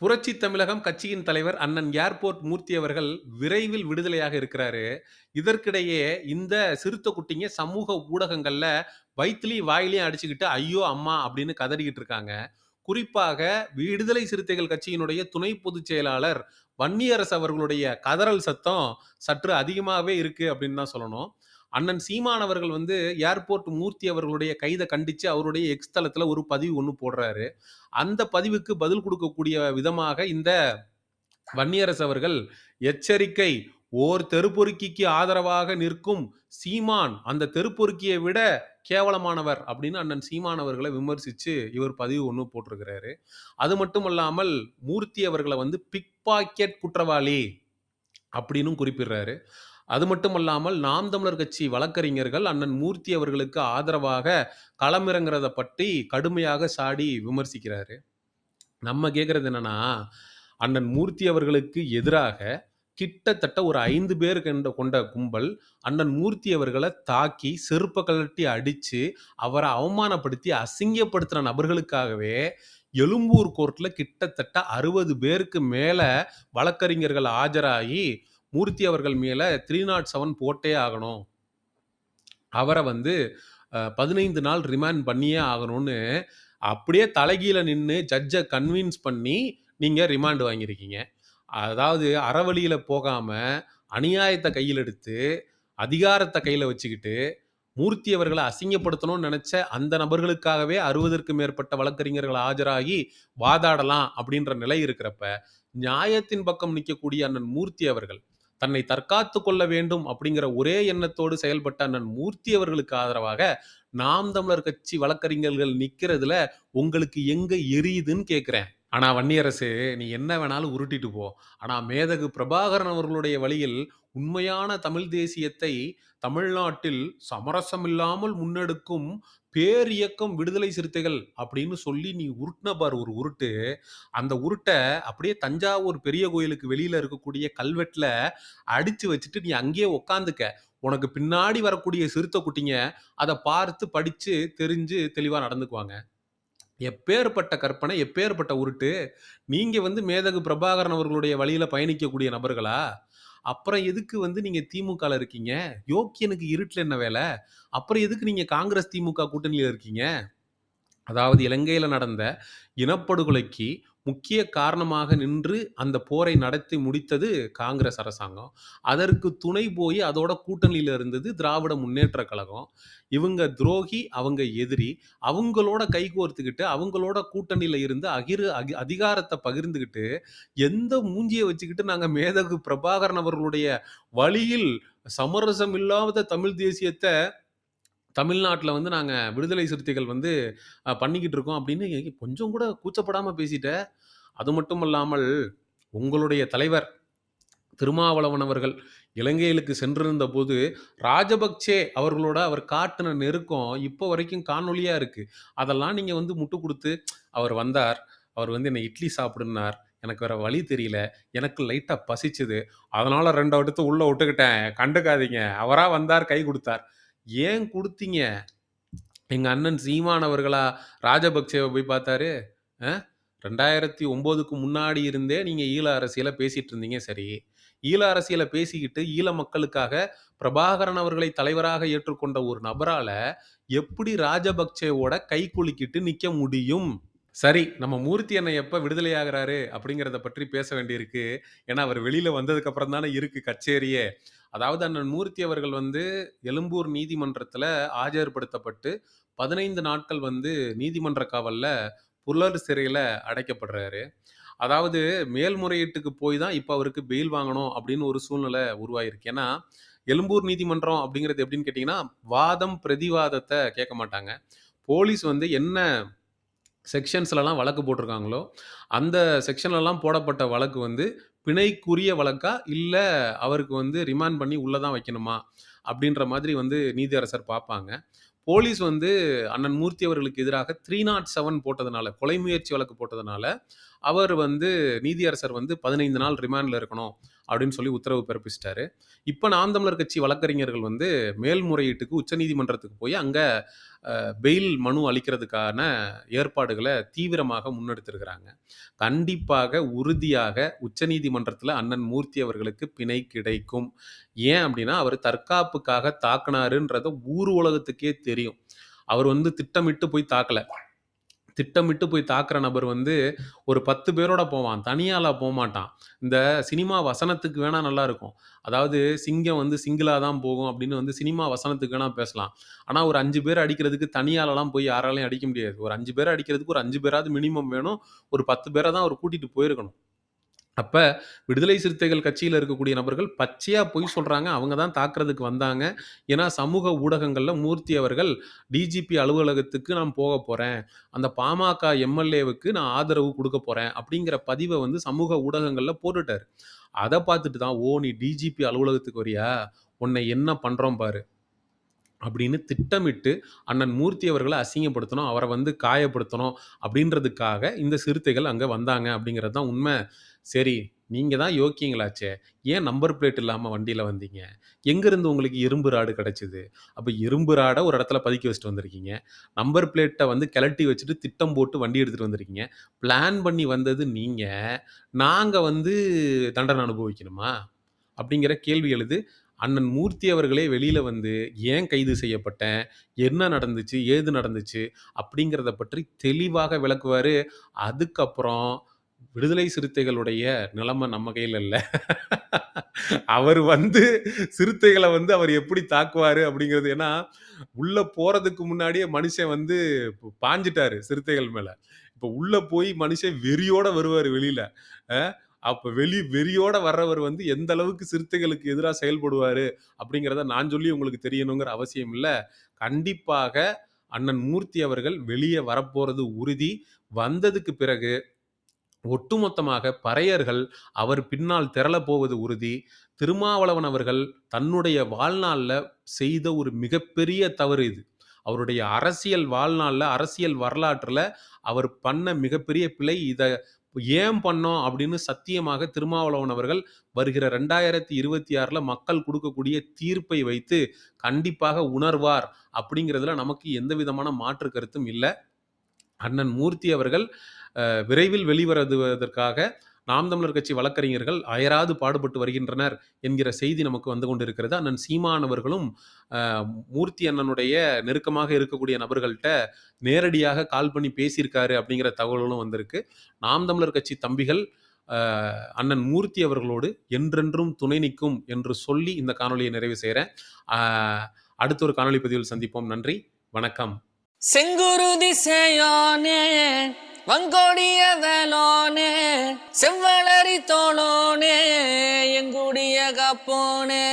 புரட்சி தமிழகம் கட்சியின் தலைவர் அண்ணன் ஏர்போர்ட் மூர்த்தி அவர்கள் விரைவில் விடுதலையாக இருக்கிறாரு. இதற்கிடையே இந்த சிறுத்த குட்டிங்க சமூக ஊடகங்கள்ல வயிற்றுலையும் வாயிலையும் அடிச்சுக்கிட்டு, "ஐயோ! அம்மா" அப்படின்னு கதறிக்கிட்டு இருக்காங்க. குறிப்பாக விடுதலை சிறுத்தைகள் கட்சியினுடைய துணை பொதுச் செயலாளர் வன்னியரசு அவர்களுடைய கதறல் சத்தம் சற்று அதிகமாகவே இருக்கு அப்படின்னு தான் சொல்லணும். அண்ணன் சீமான் அவர்கள் வந்து ஏர்போர்ட் மூர்த்தி அவர்களுடைய கைதை கண்டித்து அவருடைய எக்ஸ் ஒரு பதிவு ஒன்று போடுறாரு. அந்த பதிவுக்கு பதில் கொடுக்கக்கூடிய விதமாக இந்த வன்னியரசு அவர்கள், "எச்சரிக்கை! ஓர் தெருப்பொறுக்கிக்கு ஆதரவாக நிற்கும் சீமான், அந்த தெருப்பொறுக்கியை விட கேவலமானவர்" அப்படின்னு அண்ணன் சீமான் விமர்சித்து இவர் பதிவு ஒன்று போட்டிருக்கிறாரு. அது மட்டும் இல்லாமல் மூர்த்தி அவர்களை வந்து பிக் பாக்கெட் குற்றவாளி அப்படின்னும் குறிப்பிடுறாரு. அது மட்டுமல்லாமல் நாம் தமிழர் கட்சி வழக்கறிஞர்கள் அண்ணன் மூர்த்தி அவர்களுக்கு ஆதரவாக களமிறங்குறத பற்றி கடுமையாக சாடி விமர்சிக்கிறாரு. நம்ம கேட்குறது என்னன்னா, அண்ணன் மூர்த்தி அவர்களுக்கு எதிராக கிட்டத்தட்ட ஒரு ஐந்து பேர் கண்ட கொண்ட கும்பல் அண்ணன் மூர்த்தி அவர்களை தாக்கி, செருப்பை கழட்டி அடித்து அவரை அவமானப்படுத்தி, அசிங்கப்படுத்தின நபர்களுக்காகவே எழும்பூர் கோர்ட்டில் கிட்டத்தட்ட 60 பேருக்கு மேலே வழக்கறிஞர்கள் ஆஜராகி, மூர்த்தி அவர்கள் மேலே த்ரி நாட் செவன் போட்டே ஆகணும். அவரை வந்து பதினைந்து நாள் ரிமாண்ட் பண்ணியே ஆகணும்னு அப்படியே தலைகீழ நின்று ஜட்ஜை கன்வின்ஸ் பண்ணி நீங்கள் ரிமாண்ட் வாங்கியிருக்கீங்க. அதாவது அறவழியில் போகாமல் அநியாயத்தை கையில் எடுத்து, அதிகாரத்தை கையில் வச்சுக்கிட்டு, மூர்த்தி அவர்களை அசிங்கப்படுத்தணும்னு நினச்ச அந்த நபர்களுக்காகவே 60ற்கு மேற்பட்ட வழக்கறிஞர்கள் ஆஜராகி வாதாடலாம் அப்படின்ற நிலை இருக்கிறப்ப, நியாயத்தின் பக்கம் நிற்கக்கூடிய அண்ணன் மூர்த்தி அவர்கள், தன்னை தற்காத்து கொள்ள வேண்டும் அப்படிங்கிற ஒரே எண்ணத்தோடு செயல்பட்ட அண்ணன் மூர்த்தி அவர்களுக்கு ஆதரவாக, நாம் தமிழர் கட்சி வழக்கறிஞர்கள் நிற்கிறதுல உங்களுக்கு எங்க எரியுதுன்னு கேட்குறேன் ஆனா வன்னியரசு, நீ என்ன வேணாலும் உருட்டிட்டு போ. ஆனா மேதகு பிரபாகரன் அவர்களுடைய வழியில் உண்மையான தமிழ் தேசியத்தை தமிழ்நாட்டில் சமரசமில்லாமல் முன்னெடுக்கும் பேரியக்கம் விடுதலை சிறுத்தைகள் அப்படின்னு சொல்லி நீ உருட்டுன பார் ஒரு உருட்டு. அந்த உருட்ட அப்படியே தஞ்சாவூர் பெரிய கோயிலுக்கு வெளியில இருக்கக்கூடிய கல்வெட்டுல அடிச்சு வச்சுட்டு நீ அங்கேயே உட்காந்துக்க உனக்கு பின்னாடி வரக்கூடிய சிறுத்தை குட்டிங்க அத பார்த்து, படிச்சு, தெரிஞ்சு தெளிவா நடந்துக்குவாங்க. எப்பேர்ப்பட்ட கற்பனை, எப்பேற்பட்ட உருட்டு. நீங்கள் வந்து மேதகு பிரபாகரன் அவர்களுடைய வழியில் பயணிக்கக்கூடிய நபர்களா? அப்புறம் எதுக்கு வந்து நீங்கள் திமுகவில் இருக்கீங்க? யோக்கியனுக்கு இருட்டில் என்ன வேலை அப்புறம் எதுக்கு நீங்கள் காங்கிரஸ், திமுக கூட்டணியில் இருக்கீங்க? அதாவது இலங்கையில் நடந்த இனப்படுகொலைக்கு முக்கிய காரணமாக நின்று அந்த போரை நடத்தி முடித்தது காங்கிரஸ் அரசாங்கம். அதற்கு துணை போய் அதோட கூட்டணியில் இருந்தது திராவிட முன்னேற்ற கழகம். இவங்க துரோகி, அவங்க எதிரி. அவங்களோட கைகோர்த்துக்கிட்டு, அவங்களோட கூட்டணியில் இருந்து அகிரு அகி அதிகாரத்தை பகிர்ந்துக்கிட்டு எந்த மூஞ்சியை வச்சுக்கிட்டு நாங்கள் மேதகு பிரபாகரன் அவர்களுடைய வழியில் சமரசம் இல்லாத தமிழ் தேசியத்தை தமிழ்நாட்டில் வந்து நாங்க விடுதலை சிறுத்தைகள் வந்து அ பண்ணிக்கிட்டு இருக்கோம் அப்படின்னு கொஞ்சம் கூட கூச்சப்படாம பேசிட்ட. அது மட்டும் இல்லாமல் உங்களுடைய தலைவர் திருமாவளவன் அவர்கள் இலங்கைகளுக்கு சென்றிருந்தபோது, ராஜபக்சே அவர்களோட அவர் காட்டுன நெருக்கம் இப்போ வரைக்கும் காணொளியா இருக்கு. அதெல்லாம் நீங்க வந்து முட்டு குடுத்து, அவர் வந்தார். அவர் வந்து என்ன இட்லி சாப்பிடுன்னார். எனக்கு வேற வழி தெரியல. எனக்கு லைட்டா பசிச்சது. அதனால 2 எடுத்து உள்ள விட்டுக்கிட்டேன். கண்டுக்காதீங்க. அவரா வந்தார், கை குடுத்தார். ஏன் குடுத்தீங்க? எங்க அண்ணன் சீமான் அவர்களா ராஜபக்சேவ போய் பார்த்தாரு? அ 2009க்கு முன்னாடி இருந்தே நீங்க ஈழ அரசியல பேசிட்டு இருந்தீங்க சரி. ஈழ அரசியல பேசிக்கிட்டு ஈழ மக்களுக்காக பிரபாகரன் அவர்களை தலைவராக ஏற்றுக்கொண்ட ஒரு நபரால எப்படி ராஜபக்சேவோட கை குலுக்கிட்டு நிக்க முடியும்? சரி, நம்ம மூர்த்தி அண்ணன் எப்ப விடுதலை அப்படிங்கிறத பற்றி பேச வேண்டியிருக்கு. ஏன்னா, அவர் வெளியில வந்ததுக்கு அப்புறம் தானே இருக்கு கச்சேரியே. அதாவது அண்ணன் மூர்த்தி அவர்கள் வந்து எழும்பூர் நீதிமன்றத்தில் ஆஜர்படுத்தப்பட்டு 15 நாட்கள் வந்து நீதிமன்ற காவல்ல புழல் சிறையில அடைக்கப்படுறாரு. அதாவது மேல்முறையீட்டுக்கு போய் தான் இப்ப அவருக்கு பெயில் வாங்கணும் அப்படின்னு ஒரு சூழ்நிலை உருவாகியிருக்கு. ஏன்னா, எழும்பூர் நீதிமன்றம் அப்படிங்கிறது எப்படின்னு கேட்டீங்கன்னா, வாதம், பிரதிவாதத்த கேட்க மாட்டாங்க. போலீஸ் வந்து என்ன செக்ஷன்ஸ்லலாம் வழக்கு போட்டிருக்காங்களோ, அந்த செக்ஷன்லலாம் போடப்பட்ட வழக்கு வந்து பிணைக்குரிய வழக்கா, இல்ல அவருக்கு வந்து ரிமாண்ட் பண்ணி உள்ள தான் வைக்கணுமா? அப்படின்ற மாதிரி வந்து நீதியரசர் பார்ப்பாங்க. போலீஸ் வந்து அண்ணன் மூர்த்தி அவர்களுக்கு எதிராக 307 போட்டதுனால, கொலை முயற்சி வழக்கு போட்டதுனால, அவர் வந்து நீதியரசர் வந்து 15 நாள் ரிமாண்ட்ல இருக்கணும் அப்படின்னு சொல்லி உத்தரவு பிறப்பிச்சிட்டாரு. இப்போ நாம் தமிழர் கட்சி வழக்கறிஞர்கள் வந்து மேல்முறையீட்டுக்கு உச்சநீதிமன்றத்துக்கு போய் அங்கே பெயில் மனு அளிக்கிறதுக்கான ஏற்பாடுகளை தீவிரமாக முன்னெடுத்திருக்கிறாங்க. கண்டிப்பாக உறுதியாக உச்சநீதிமன்றத்தில் அண்ணன் மூர்த்தி அவர்களுக்கு பிணை கிடைக்கும். ஏன் அப்படின்னா அவர் தற்காப்புக்காக தாக்குனாருன்றத ஊர் உலகத்துக்கே தெரியும். அவர் வந்து திட்டமிட்டு போய் தாக்கல. திட்டமிட்டு போய் தாக்குற நபர் வந்து ஒரு பத்து பேரோட போவான். தனியால போகமாட்டான் இந்த சினிமா வசனத்துக்கு வேணா நல்லா இருக்கும். அதாவது சிங்கம் வந்து சிங்கிளா தான் போகும் அப்படின்னு வந்து சினிமா வசனத்துக்கு வேணா பேசலாம். ஆனா ஒரு அஞ்சு பேர் அடிக்கிறதுக்கு தனியாலலாம் போய் யாராலையும் அடிக்க முடியாது. ஒரு அஞ்சு பேர் அடிக்கிறதுக்கு ஒரு அஞ்சு பேராவது மினிமம் வேணும். ஒரு பத்து பேரை தான் அவர் கூட்டிட்டு போயிருக்கணும். அப்ப விடுதலை சிறுத்தைகள் கட்சியில இருக்கக்கூடிய நபர்கள் பச்சையா பொய் சொல்றாங்க. அவங்க தான் தாக்குறதுக்கு வந்தாங்க. ஏன்னா சமூக ஊடகங்கள்ல மூர்த்தி அவர்கள் டிஜிபி அலுவலகத்துக்கு நான் போக போறேன். அந்த பாமக எம்எல்ஏவுக்கு நான் ஆதரவு கொடுக்க போறேன் அப்படிங்கிற பதிவை வந்து சமூக ஊடகங்கள்ல போட்டுட்டாரு. அதை பார்த்துட்டு தான் ஓ நீ டிஜிபி அலுவலகத்துக்கு வரியா? உன்னை என்ன பண்றோம் பாரு. அப்படின்னு திட்டமிட்டு அண்ணன் மூர்த்தி அவர்களை அசிங்கப்படுத்தணும் அவரை வந்து காயப்படுத்தணும் அப்படின்றதுக்காக இந்த சிறுத்தைகள் அங்கே வந்தாங்க அப்படிங்கிறது தான் உண்மை. சரி நீங்கள் தான் யோக்கியங்களாச்சே. ஏன் நம்பர் பிளேட் இல்லாமல் வண்டியில் வந்தீங்க? எங்கேருந்து உங்களுக்கு இரும்பு ராடு கிடச்சிது? அப்போ இரும்பு ராடை ஒரு இடத்துல பதுக்கி வச்சுட்டு வந்திருக்கீங்க. நம்பர் பிளேட்டை வந்து கிளட்டி வச்சுட்டு திட்டம் போட்டு வண்டி எடுத்துகிட்டு வந்திருக்கீங்க. பிளான் பண்ணி வந்தது நீங்கள் நாங்கள் வந்து தண்டனை அனுபவிக்கணுமா? அப்படிங்கிற கேள்வி எழுது. அண்ணன் மூர்த்தி அவர்களே வெளியில் வந்து ஏன் கைது செய்யப்பட்டேன்? என்ன நடந்துச்சு? ஏது நடந்துச்சு? அப்படிங்கிறத பற்றி தெளிவாக விளக்குவார். அதுக்கப்புறம் விடுதலை சிறுத்தைகளுடைய நிலைமை நம்ம கையில் இல்லை. அவர் வந்து சிறுத்தைகளை வந்து அவர் எப்படி தாக்குவார் அப்படிங்கிறது ஏன்னா உள்ளே போகிறதுக்கு முன்னாடியே மனுஷன் வந்து பாஞ்சிட்டாரு சிறுத்தைகள் மேலே. இப்போ உள்ளே போய் மனுஷன் வெறியோட வருவார் வெளியில். அப்போ வெளி வெறியோட வர்றவர் வந்து எந்த அளவுக்கு சிறுத்தைகளுக்கு எதிராக செயல்படுவார் அப்படிங்கிறத நான் சொல்லி உங்களுக்கு தெரியணுங்கிற அவசியம் இல்லை. கண்டிப்பாக அண்ணன் மூர்த்தி அவர்கள் வெளியே வரப்போகிறது உறுதி. வந்ததுக்கு பிறகு ஒட்டுமொத்தமாக பறையர்கள் அவர் பின்னால் திரளப் போவது உறுதி. திருமாவளவன் அவர்கள் தன்னுடைய வாழ்நாளில் செய்த ஒரு மிகப்பெரிய தவறு இது. அவருடைய அரசியல் வாழ்நாளில் அரசியல் வரலாற்றில் அவர் பண்ண மிகப்பெரிய பிழை இதை ஏன் பண்ணோம் அப்படின்னு சத்தியமாக திருமாவளவன் அவர்கள் வருகிற ரெண்டாயிரத்தி இருபத்தி ஆறில் மக்கள் கொடுக்கக்கூடிய தீர்ப்பை வைத்து கண்டிப்பாக உணர்வார் அப்படிங்கிறதுல நமக்கு எந்த விதமான மாற்று கருத்தும் இல்லை. அண்ணன் மூர்த்தி அவர்கள் விரைவில் வெளிவருவதற்காக நாம் தமிழர் கட்சி வழக்கறிஞர்கள் அயராது பாடுபட்டு வருகின்றனர் என்கிற செய்தி நமக்கு வந்து கொண்டிருக்கிறது. அண்ணன் சீமான் அவர்களும் மூர்த்தி அண்ணனுடைய நெருக்கமாக இருக்கக்கூடிய நபர்கள்ட்ட நேரடியாக கால் பண்ணி பேசியிருக்காரு அப்படிங்கிற தகவல்களும் வந்திருக்கு. நாம் தமிழர் கட்சி தம்பிகள் அண்ணன் மூர்த்தி அவர்களோடு என்றென்றும் துணை நிற்கும் என்று சொல்லி இந்த காணொலியை நிறைவு செய்கிறேன் அடுத்த ஒரு காணொலி பதிவில் சந்திப்போம். நன்றி வணக்கம். செங்குருதி சேயோனே வங்கோடிய வேலோனே செவ்வளரி தோளோனே எங்குடிய காப்போனே.